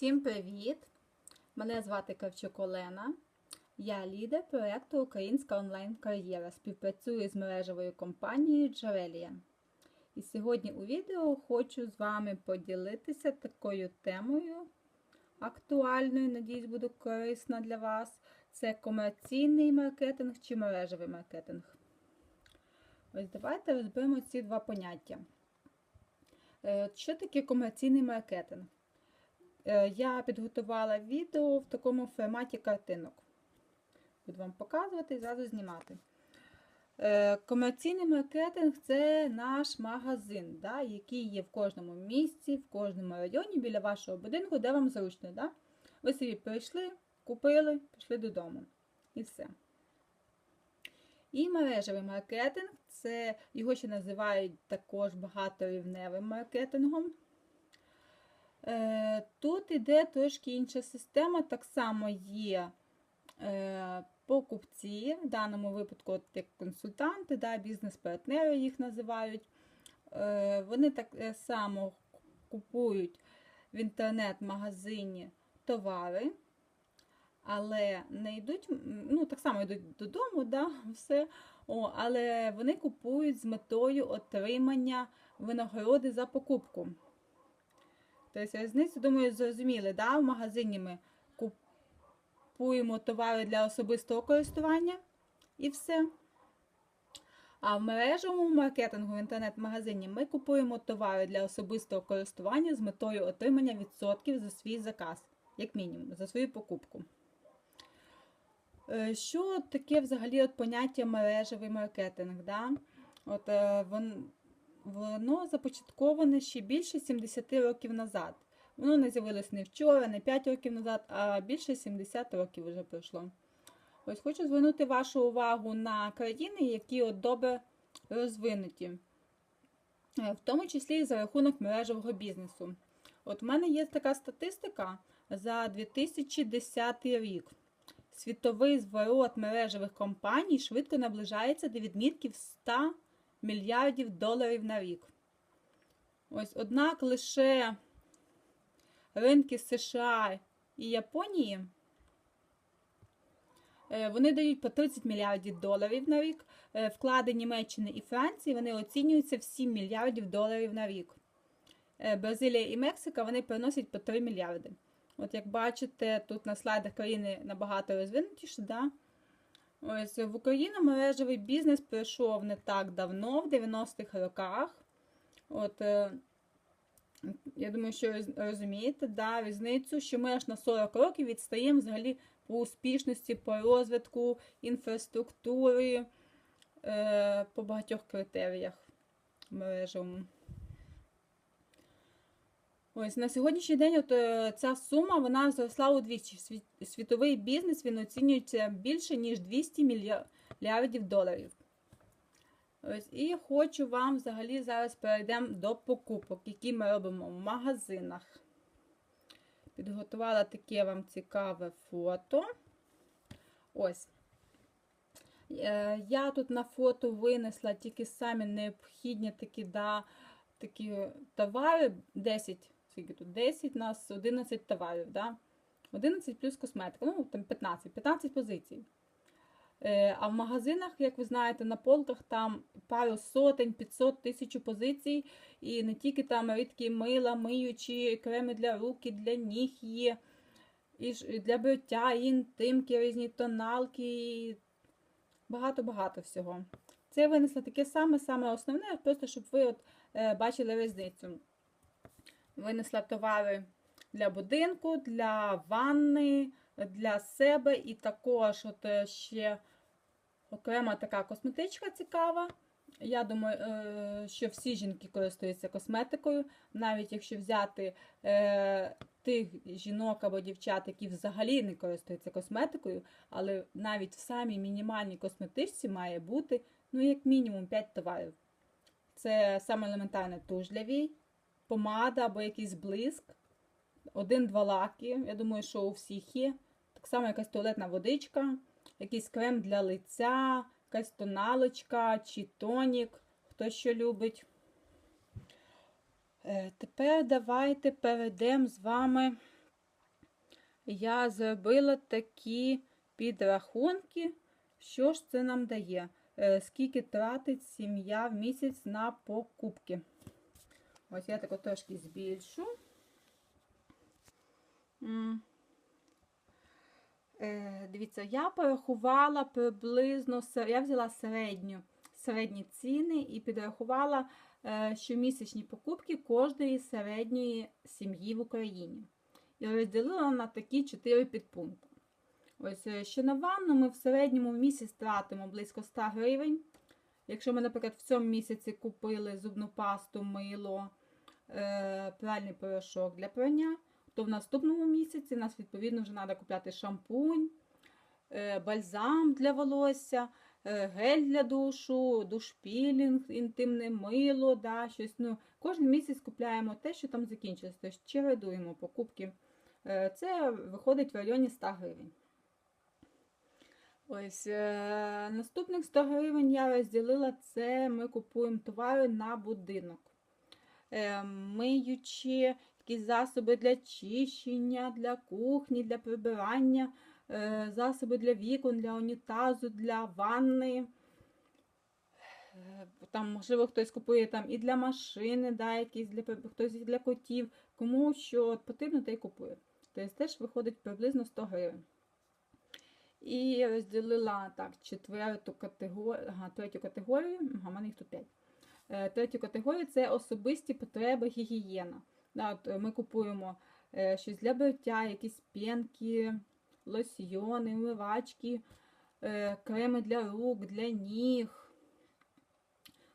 Всім привіт! Мене звати Кравчук Олена. Я лідер проєкту Українська онлайн-кар'єра. Співпрацюю з мережевою компанією Джавелія. І сьогодні у відео хочу з вами поділитися такою темою актуальною, надіюсь, буде корисна для вас. Це комерційний маркетинг чи мережевий маркетинг. Ось давайте розберемо ці два поняття. Е, Що таке комерційний маркетинг? Е, Я підготувала відео в такому форматі картинок. Буду вам показувати і зразу знімати. Е, Комерційний маркетинг це наш магазин, да, який є в кожному місці, в кожному районі біля вашого будинку, де вам зручно. Да? Ви собі прийшли, купили, пішли додому. І все. І мережевий маркетинг це його ще називають також багаторівневим маркетингом. Е, Тут іде трошки інша система, так само є е, покупці, в даному випадку от як консультанти, да, бізнес-партнери їх називають. Е, Вони так само купують в інтернет-магазині товари, але не йдуть, ну так само йдуть додому, да, все, о, але вони купують з метою отримання винагороди за покупку. Тобто різницю, думаю, зрозуміли, да? в магазині ми купуємо товари для особистого користування і все. А в мережевому маркетингу в інтернет-магазині ми купуємо товари для особистого користування з метою отримання відсотків за свій заказ, як мінімум, за свою покупку. Е, Що таке взагалі от поняття мережевий маркетинг? Да? От, е, вон, Воно започатковане ще більше 70 років назад. Воно не з'явилось не вчора, не 5 років назад, а більше 70 років вже пройшло. Ось хочу звернути вашу увагу на країни, які от добре розвинуті, в тому числі і за рахунок мережевого бізнесу. От в мене є така статистика за 2010 рік. Світовий зворот мережевих компаній швидко наближається до відмітків 100 мільярдів доларів на рік. Ось, однак лише ринки США і Японії вони дають по 30 мільярдів доларів на рік. Вклади Німеччини і Франції вони оцінюються в 7 мільярдів доларів на рік. Бразилія і Мексика вони приносять по 3 мільярди. От як бачите, тут на слайдах країни набагато розвинутіші. Да? Ось в Україну мережевий бізнес прийшов не так давно, в 90-х роках. От, е, Я думаю, що розумієте да, різницю, що ми аж на 40 років відстаємо взагалі по успішності, по розвитку інфраструктури, е, по багатьох критеріях мережевому. Ось на сьогоднішній день от, ця сума вона зросла удвічі. Світовий бізнес він оцінюється більше, ніж 200 мільярдів доларів. Ось, І хочу вам взагалі зараз перейдемо до покупок, які ми робимо в магазинах. Підготувала таке вам цікаве фото. Ось. Я тут на фото винесла тільки самі необхідні такі, да, такі товари 10 скільки тут 10 у нас 11 товарів. Да? 11 плюс косметика, ну там 15, 15 позицій. Е, А в магазинах, як ви знаєте, на полках там пару сотень, 500 тисяч позицій. І не тільки там рідкі мила, миючі, креми для рук, для ніг є, і для бриття, і інтимки, різні тоналки. Багато-багато всього. Це винесла таке саме-саме основне, просто щоб ви от, е, бачили різницю. Винесла товари для будинку, для ванни, для себе. І також от ще окрема така косметичка цікава. Я думаю, що всі жінки користуються косметикою, навіть якщо взяти е, тих жінок або дівчат, які взагалі не користуються косметикою, але навіть в самій мінімальній косметичці має бути ну, як мінімум 5 товарів. Це саме елементарне туш для вій помада або якийсь блиск. Один-два лаки. Я думаю, що у всіх є. Так само якась туалетна водичка, якийсь крем для лиця, якась тоналочка чи тонік, хто що любить. Е, тепер давайте перейдемо з вами я зробила такі підрахунки, що ж це нам дає, Е, скільки тратить сім'я в місяць на покупки. Ось я тако трошки збільшу. Е, Дивіться, я порахувала приблизно, я взяла середню, середні ціни і підрахувала е, щомісячні покупки кожної середньої сім'ї в Україні. І розділила на такі чотири підпункти. Ось е, що на ванну ми в середньому в місяць тратимо близько 100 гривень. Якщо ми, наприклад, в цьому місяці купили зубну пасту, мило, пральний порошок для прання, то в наступному місяці нас відповідно вже треба купляти шампунь, е, бальзам для волосся, е, гель для душу, душпілінг, інтимне мило, да, щось. Ну, кожен місяць купляємо те, що там закінчилось. Тобто чередуємо покупки. Е, Це виходить в районі 100 гривень. Ось е, наступних 100 гривень я розділила це. Ми купуємо товари на будинок. Е, миючі якісь засоби для чищення, для кухні, для прибирання, е, засоби для вікон, для унітазу, для ванни. Е, Там, можливо, хтось купує там і для машини, да, якісь для, хтось для котів. Кому що потрібно, те купує. Тобто теж виходить приблизно 100 гривень. І розділила так, четверту категорію, ага, третю категорію, ага, в мене їх тут 5. Е, Третю категорію це особисті потреби гігієна. От е, ми купуємо е, щось для бриття, якісь п'янки, лосьйони, вмивачки, е, креми для рук, для ніг.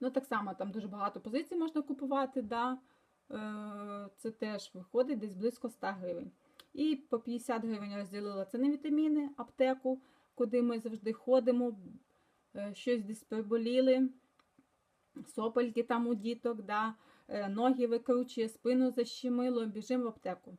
Ну, так само там дуже багато позицій можна купувати. Да? Це теж виходить десь близько 100 гривень. І по 50 гривень розділила це на вітаміни, аптеку, куди ми завжди ходимо, щось десь приболіли, сопельки там у діток, да, е, ноги викручує, спину защемило, біжимо в аптеку.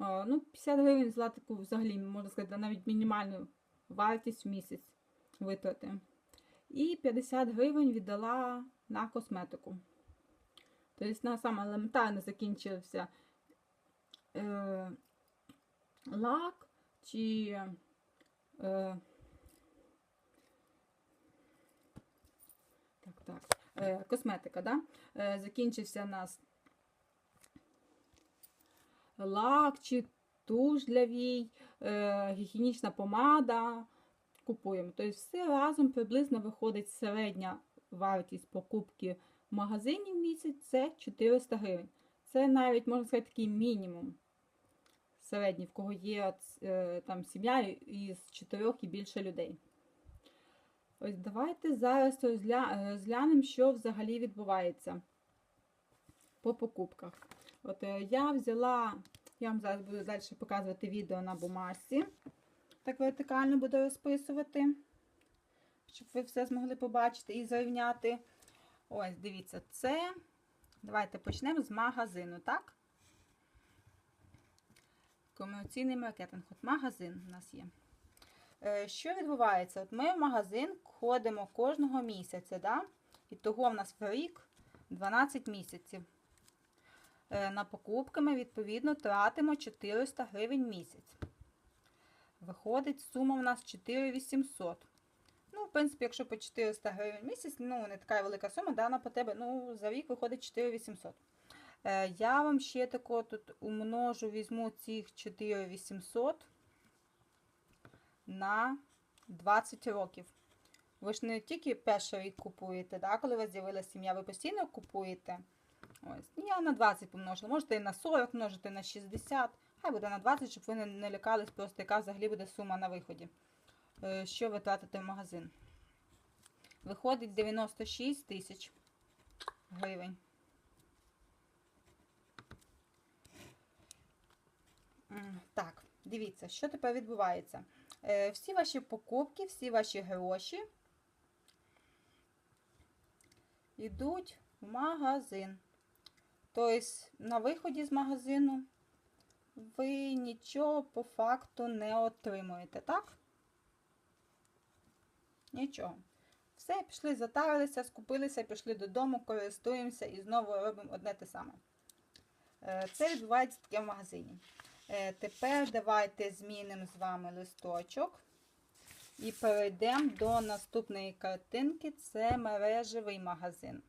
О, Ну, 50 гривень взяла таку взагалі, можна сказати, навіть мінімальну вартість в місяць витрати. І 50 гривень віддала на косметику. Тобто на саме елементарно закінчився е, лак чи е, так, так, е, косметика, да? Е, закінчився у нас лак чи туш для вій, е, гігієнічна помада. Купуємо. Тобто все разом приблизно виходить середня вартість покупки в магазині в місяць це 400 гривень. Це навіть, можна сказати, такий мінімум середній, в кого є е, там сім'я із 4 і більше людей. Ось давайте зараз розглянемо, що взагалі відбувається по покупках. От е, я взяла, я вам зараз буду далі показувати відео на бумажці. Так вертикально буду розписувати, щоб ви все змогли побачити і зрівняти. Ось, дивіться, це. Давайте почнемо з магазину, так? Комерційний маркетинг. От магазин у нас є. Е, Що відбувається? От Ми в магазин ходимо кожного місяця, да? і того в нас в рік 12 місяців. Е, На покупки ми, відповідно, тратимо 400 гривень місяць. Виходить, сума у нас 4800. Ну, в принципі, якщо по 400 гривень місяць, ну, не така велика сума, дана по тебе, ну, за рік виходить 4800. Е, я вам ще тако тут умножу, візьму цих 4800 на 20 років. Ви ж не тільки перший рік купуєте, да, коли у вас з'явилася сім'я, ви постійно купуєте. Ось, я на 20 помножила. Можете і на 40 множити, на 60. Хай буде на 20, щоб ви не, не лякались, просто яка взагалі буде сума на виході. Е, Що ви тратите в магазин? Виходить 96 тисяч гривень. Так, дивіться, що тепер відбувається. Е, Всі ваші покупки, всі ваші гроші йдуть в магазин. Тобто, на виході з магазину ви нічого по факту не отримуєте, так? Нічого. Все, пішли, затарилися, скупилися, пішли додому, користуємося і знову робимо одне те саме. Е, Це відбувається таке в магазині. Е, Тепер давайте змінимо з вами листочок і перейдемо до наступної картинки. Це мережевий магазин.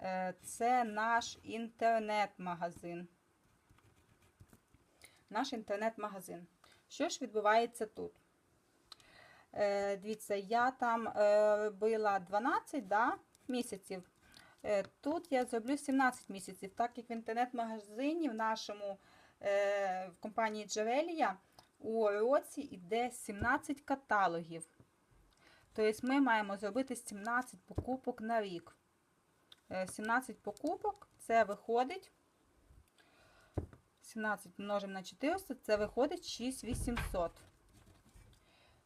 Е, Це наш інтернет-магазин. Наш інтернет-магазин. Що ж відбувається тут? Е, Дивіться, я там робила 12 да, місяців. Тут я зроблю 17 місяців, так як в інтернет-магазині в нашому в компанії Джерелія у році йде 17 каталогів. Тобто ми маємо зробити 17 покупок на рік. Е, 17 покупок це виходить. 17 множимо на 400, це виходить 6800.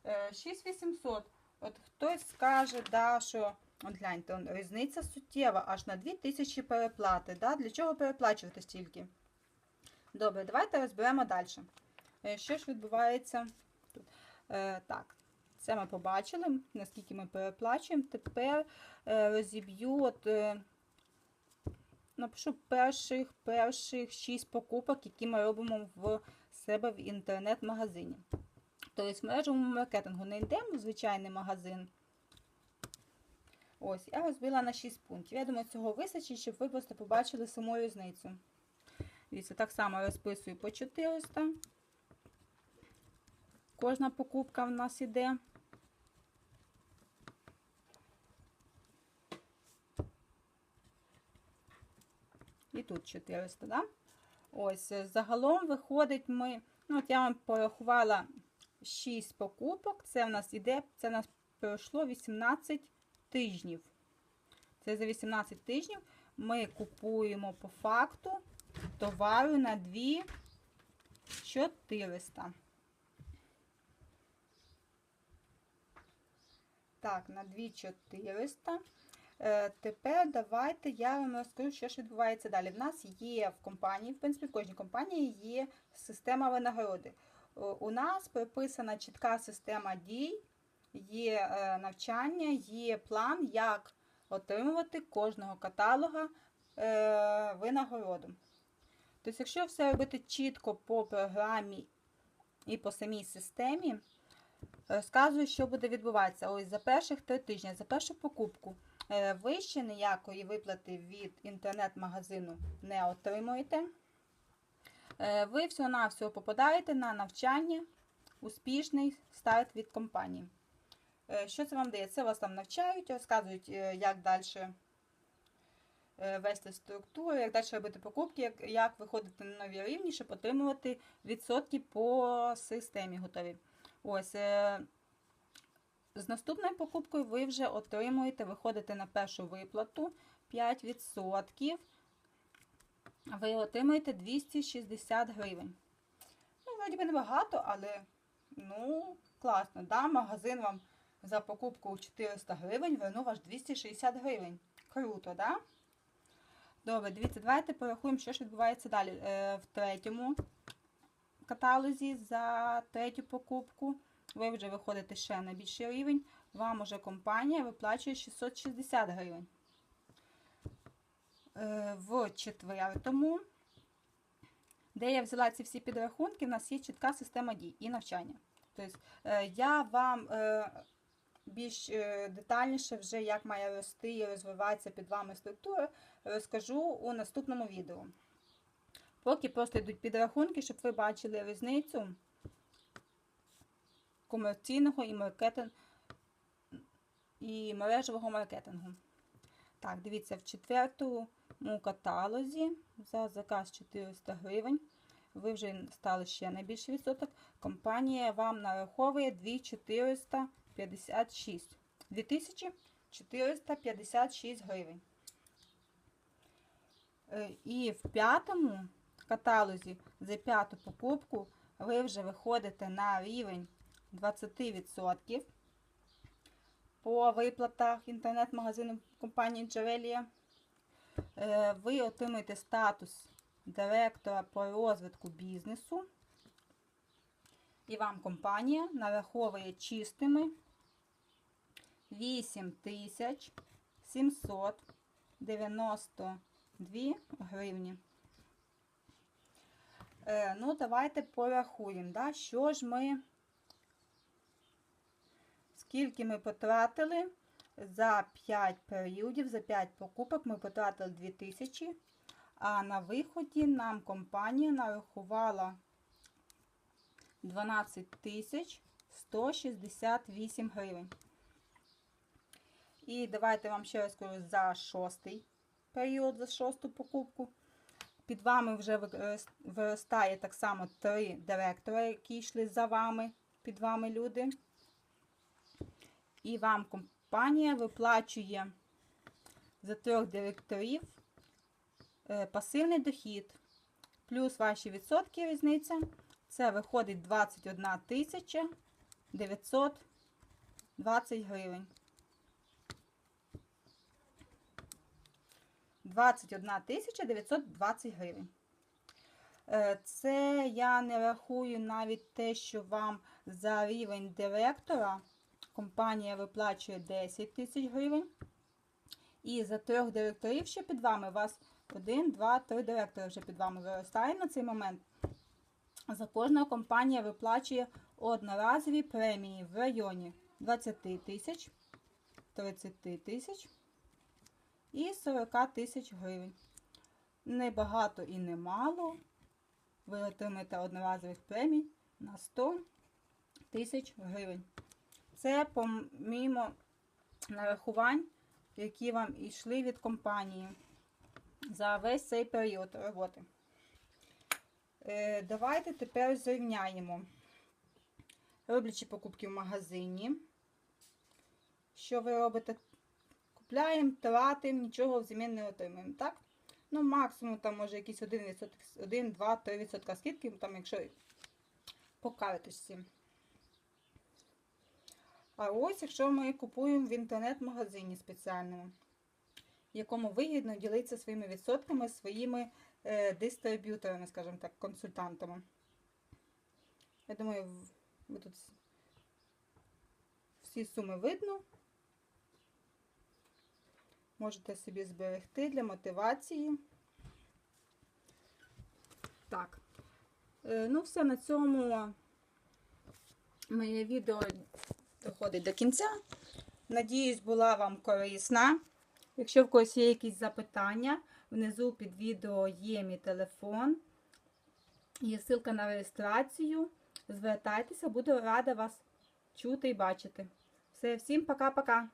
Е, 6800. От хтось скаже, да, що от гляньте, різниця суттєва, аж на 2000 переплати. Да? Для чого переплачувати стільки? Добре, давайте розберемо далі. Е, Що ж відбувається тут? Е, так, це ми побачили, наскільки ми переплачуємо. Тепер е, розіб'ю, от, напишу перших, перших 6 покупок, які ми робимо в себе в інтернет-магазині. Тобто в мережевому маркетингу не йдемо в звичайний магазин. Ось, я розбила на 6 пунктів. Я думаю, цього вистачить, щоб ви просто побачили саму різницю. Дивіться, так само розписую по 400. Кожна покупка в нас іде. І тут 400, да? Ось, е, загалом виходить ми, ну от я вам порахувала 6 покупок. Це в нас іде, це в нас пройшло 18 тижнів. Це за 18 тижнів ми купуємо по факту товару на 2 400. Так, на 2400. Е, Тепер давайте я вам розкажу, що ж відбувається далі. В нас є в компанії, в принципі, в кожній компанії є система винагороди. У нас прописана чітка система дій, є е, навчання, є план, як отримувати кожного каталога е, винагороду. Тобто, якщо все робити чітко по програмі і по самій системі, розказую, що буде відбуватися. Ось за перших три тижні, за першу покупку. е, Ви ще ніякої виплати від інтернет-магазину не отримуєте. Е, Ви всього-навсього попадаєте на навчання, успішний старт від компанії. Е, Що це вам дає? Це вас там навчають, розказують, е, як далі вести структуру, як далі робити покупки, як, як виходити на нові рівні, щоб отримувати відсотки по системі готові. Ось. е, З наступною покупкою ви вже отримуєте, виходите на першу виплату 5%. Ви отримаєте 260 гривень. Ну, вроді би небагато, але ну, класно. Да? Магазин вам за покупку 400 гривень вернув аж 260 гривень. Круто, да? Добре, дивіться, давайте порахуємо, що ж відбувається далі. Е, в третьому каталозі за третю покупку. Ви вже виходите ще на більший рівень. Вам уже компанія виплачує 660 гривень. Е, В четвертому, де я взяла ці всі підрахунки, в нас є чітка система дій і навчання. Тобто, е, я вам більш детальніше, вже як має рости і розвиватися під вами структура, розкажу у наступному відео. Поки просто йдуть підрахунки, щоб ви бачили різницю комерційного і маркетинг і мережевого маркетингу. Так, дивіться, в четвертому каталозі за заказ 400 гривень. Ви вже стали ще на більший відсоток. Компанія вам нараховує 2456. 2456 гривень. Е, І в п'ятому каталозі за п'яту покупку ви вже виходите на рівень 20% по виплатах інтернет-магазину компанії Джерелія. Е, Ви отримуєте статус директора по розвитку бізнесу. І вам компанія нараховує чистими 8792 гривні. Е, ну, давайте порахуємо, да? що ж ми, скільки ми потратили за 5 періодів, за 5 покупок ми потратили 2000, а на виході нам компанія нарахувала 12 тисяч 168 гривень. І давайте вам ще раз скажу за шостий період, за шосту покупку. Під вами вже виростає так само три директора, які йшли за вами, під вами люди. І вам компанія виплачує за трьох директорів е, пасивний дохід. Плюс ваші відсотки різниця. Це виходить 21 тисяча 920 гривень. 21 920 гривень. Е, Це я не рахую навіть те, що вам за рівень директора компанія виплачує 10 тисяч гривень. І за трьох директорів, що під вами, у вас 1, 2, 3 директори вже під вами виростає на цей момент. За кожного компанія виплачує одноразові премії в районі 20 тисяч, 30 тисяч і 40 тисяч гривень. Не багато і не мало. Ви отримаєте одноразових премій на 100 тисяч гривень. Це помімо нарахувань, які вам йшли від компанії за весь цей період роботи. Е, Давайте тепер зрівняємо. Роблячи покупки в магазині. Що ви робите? Купляємо, тратимо, нічого взамін не отримуємо, так? Ну, максимум там може якийсь 1%, 1, 2, 3% скидки, там, якщо по карточці. А ось, якщо ми купуємо в інтернет-магазині спеціальному, якому вигідно ділитися своїми відсотками своїми е, дистриб'юторами, скажімо так, консультантами. Я думаю, ви тут всі суми видно. Можете собі зберегти для мотивації. Так. Е, ну, все, на цьому моє відео доходить до кінця. Надіюсь, була вам корисна. Якщо в когось є якісь запитання, внизу під відео є мій телефон. Є ссылка на реєстрацію. Звертайтеся, буду рада вас чути і бачити. Все, всім пока-пока!